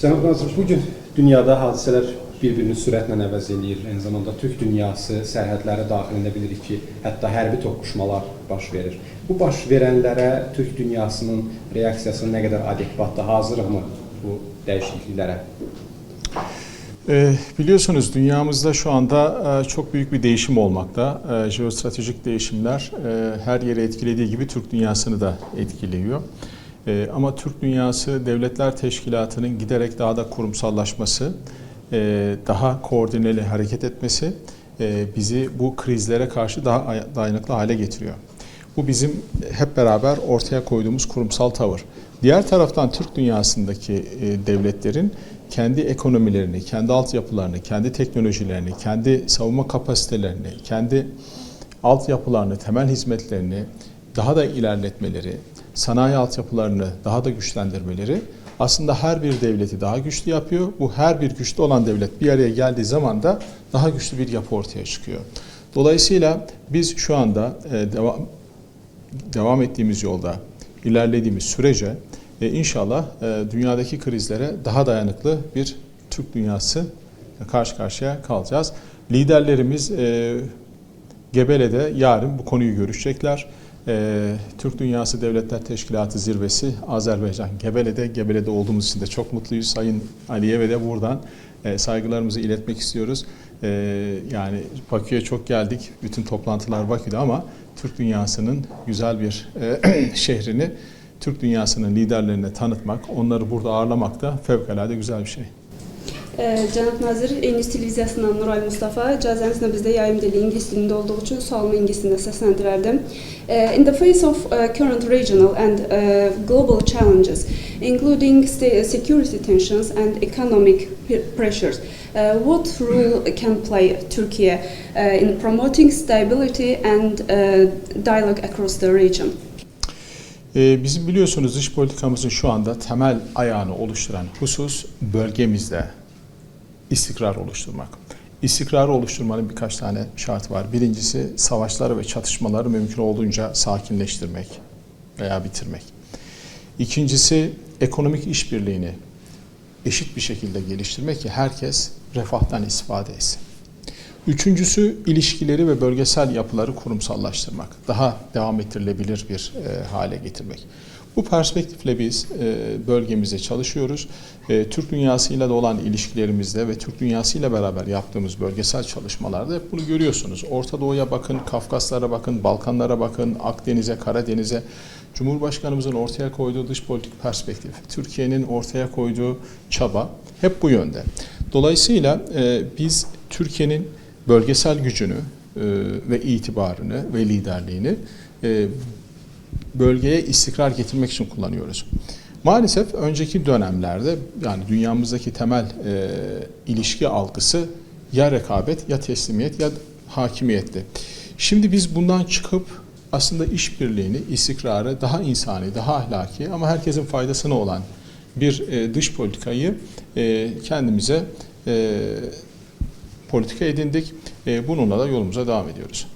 Cənab nazir, bu gün dünyada hadisələr bir-birini sürətlə əvəz eləyir. Eyni zamanda Türk dünyası sərhədləri daxilində bilirik ki, hətta hərbi toqquşmalar baş verir. Bu baş verənlərə Türk dünyasının reaksiyası nə qədər adekvatdır, hazırmı bu dəyişikliklərə? E, biliyorsunuz dünyamızda şu anda e, çok büyük bir değişim olmakta. E, jeostratejik değişimler e, her yeri etkilediği gibi Türk dünyasını da etkiliyor. E, ama Türk dünyası devletler teşkilatının giderek daha da kurumsallaşması, e, daha koordineli hareket etmesi e, bizi bu krizlere karşı daha ay- dayanıklı hale getiriyor. Bu bizim hep beraber ortaya koyduğumuz kurumsal tavır. Diğer taraftan Türk dünyasındaki e, devletlerin kendi ekonomilerini, kendi altyapılarını, kendi teknolojilerini, kendi savunma kapasitelerini, kendi altyapılarını, temel hizmetlerini daha da ilerletmeleri, sanayi altyapılarını daha da güçlendirmeleri aslında her bir devleti daha güçlü yapıyor. Bu her bir güçlü olan devlet bir araya geldiği zaman da daha güçlü bir yapı ortaya çıkıyor. Dolayısıyla biz şu anda e, devam devam ettiğimiz yolda ilerlediğimiz sürece e, inşallah e, dünyadaki krizlere daha dayanıklı bir Türk dünyası karşı karşıya kalacağız. Liderlerimiz Gebele'de yarın bu konuyu görüşecekler. E, Türk Dünyası Devletler Teşkilatı zirvesi Azerbaycan Gebele'de. Gebele'de olduğumuz için de çok mutluyuz. Sayın Aliyev'e de buradan e, saygılarımızı iletmek istiyoruz. E, yani Bakü'ye çok geldik. Bütün toplantılar Bakü'de ama Türk dünyasının güzel bir e, şehrini Türk dünyasının liderlerine tanıtmak, onları burada ağırlamak da fevkalade güzel bir şey. Ee, Cənab Nazir, Enis televiziyasından Nuray Mustafa. İcazənizlə bizdə yayım dili ingilis dilində olduğu üçün sualımı ingilis dilində səsləndirərdim. Uh, in the face of uh, current regional and uh, global challenges, including security tensions and economic pressures, uh, what role can play Turkey in promoting stability and dialogue across the region? Ee, Bizim biliyorsunuz dış politikamızın şu anda temel ayağını oluşturan husus bölgemizde istikrar oluşturmak. İstikrarı oluşturmanın birkaç tane şartı var. Birincisi savaşları ve çatışmaları mümkün olduğunca sakinleştirmek veya bitirmek. İkincisi ekonomik işbirliğini eşit bir şekilde geliştirmek ki herkes refahtan istifade etsin. Üçüncüsü ilişkileri ve bölgesel yapıları kurumsallaştırmak. Daha devam ettirilebilir bir e, hale getirmek. Bu perspektifle biz e, bölgemizde çalışıyoruz. E, Türk dünyasıyla da olan ilişkilerimizde ve Türk dünyasıyla beraber yaptığımız bölgesel çalışmalarda hep bunu görüyorsunuz. Orta Doğu'ya bakın, Kafkaslara bakın, Balkanlara bakın, Akdeniz'e, Karadeniz'e. Cumhurbaşkanımızın ortaya koyduğu dış politik perspektif, Türkiye'nin ortaya koyduğu çaba hep bu yönde. Dolayısıyla e, biz Türkiye'nin bölgesel gücünü e, ve itibarını ve liderliğini e, bölgeye istikrar getirmek için kullanıyoruz. Maalesef önceki dönemlerde yani dünyamızdaki temel e, ilişki algısı ya rekabet ya teslimiyet ya hakimiyetti. Şimdi biz bundan çıkıp aslında işbirliğini, istikrarı daha insani, daha ahlaki ama herkesin faydasına olan bir e, dış politikayı e, kendimize e, politika edindik. E, bununla da yolumuza devam ediyoruz.